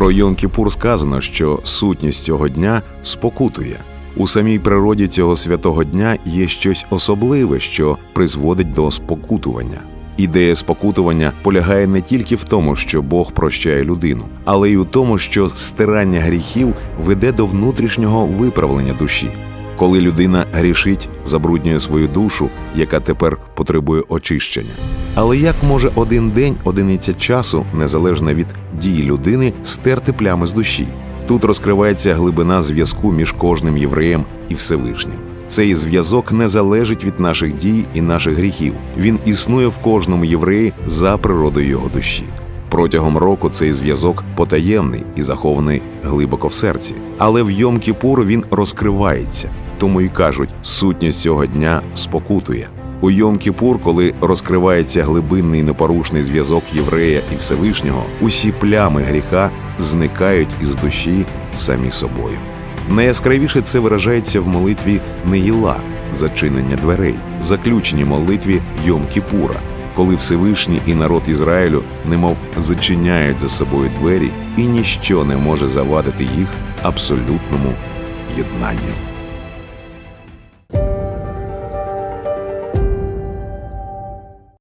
Про Йон-Кіпур сказано, що сутність цього дня спокутує. У самій природі цього святого дня є щось особливе, що призводить до спокутування. Ідея спокутування полягає не тільки в тому, що Бог прощає людину, але й у тому, що стирання гріхів веде до внутрішнього виправлення душі. Коли людина грішить, забруднює свою душу, яка тепер потребує очищення. Але як може один день, одиниця часу, незалежно від дії людини, стерти плями з душі? Тут розкривається глибина зв'язку між кожним євреєм і Всевишнім. Цей зв'язок не залежить від наших дій і наших гріхів. Він існує в кожному євреї за природою його душі. Протягом року цей зв'язок потаємний і захований глибоко в серці. Але в Йом-Кіпур він розкривається, тому й кажуть, сутність цього дня спокутує. У Йом-Кіпур, коли розкривається глибинний непорушний зв'язок єврея і Всевишнього, усі плями гріха зникають із душі самі собою. Найяскравіше це виражається в молитві Неїла, зачинення дверей, заключеній молитві Йом-Кіпура, коли Всевишній і народ Ізраїлю немов зачиняють за собою двері, і ніщо не може завадити їх абсолютному єднанню.